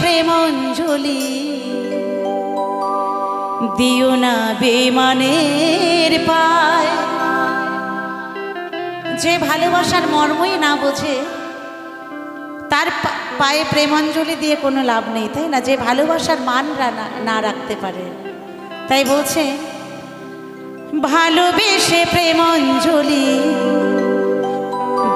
প্রেমঞ্জলি। দিও না বেমানের পায়। যে ভালোবাসার মর্মই না বোঝে, তার পায়ে প্রেমাঞ্জলি দিয়ে কোনো লাভ নেই, তাই না? যে ভালোবাসার মান না রাখতে পারে। তাই বলছে, ভালোবেসে প্রেমাঞ্জলি,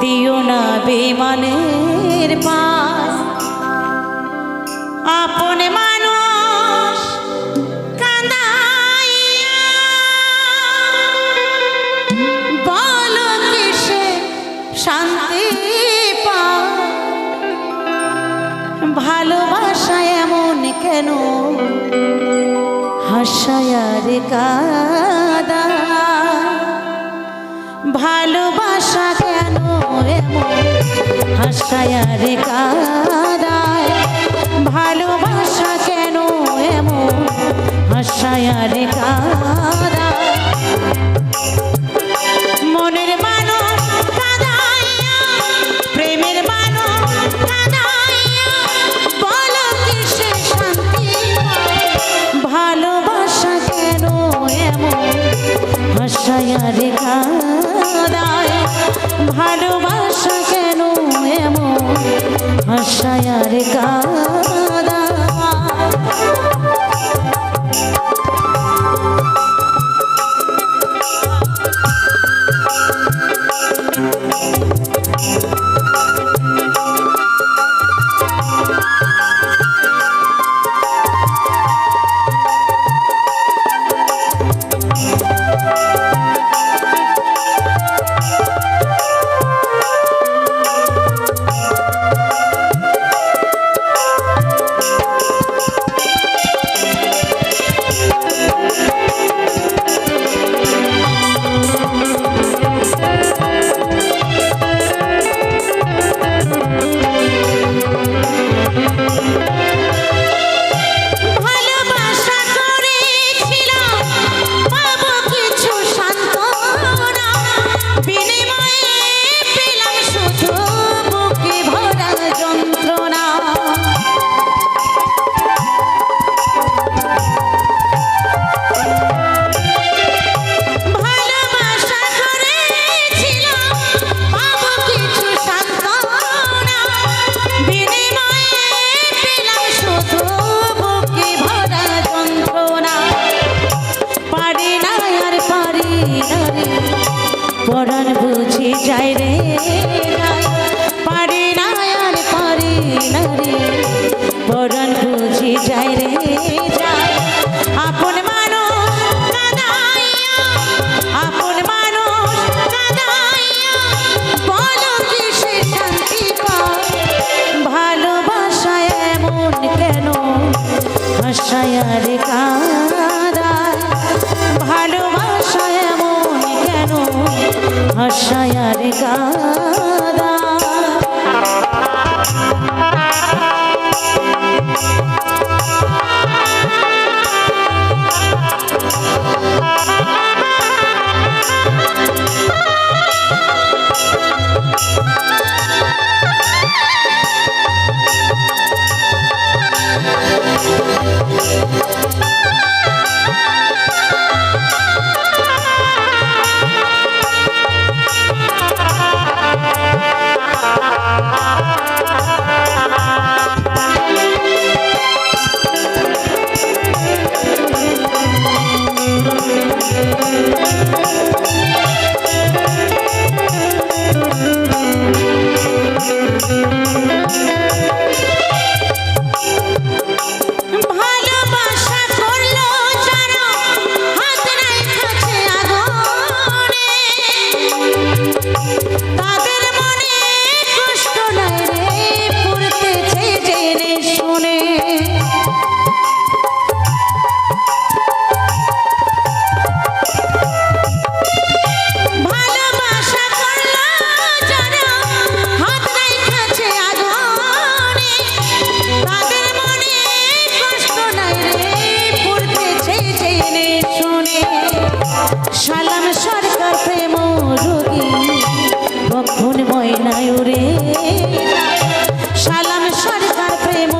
দিও না বেমানের ভালোবাসা এমন কেন? হাসায়ার কাদা। ভালোবাসা কেন এমন? হাসায়ার কাদায় ভালোবাসা কেন এমন? হাসায়ার কাদায় কাঁদায় ভালোবাসা কেন এমন হাসায়ার কাঁদায় যায় রে। পারি না আর পারি না রে বরণ বুঝে যায় ময়ূরে সালাম সরকার প্রেম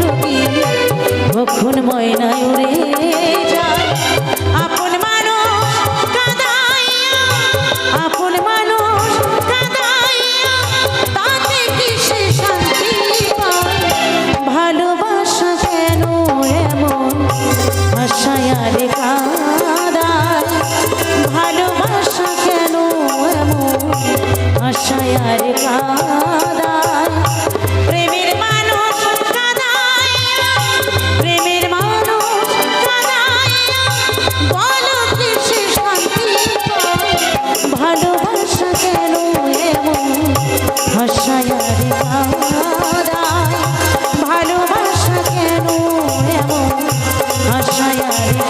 রবি কখন ময়নায়ুরে যায় আপন আশায়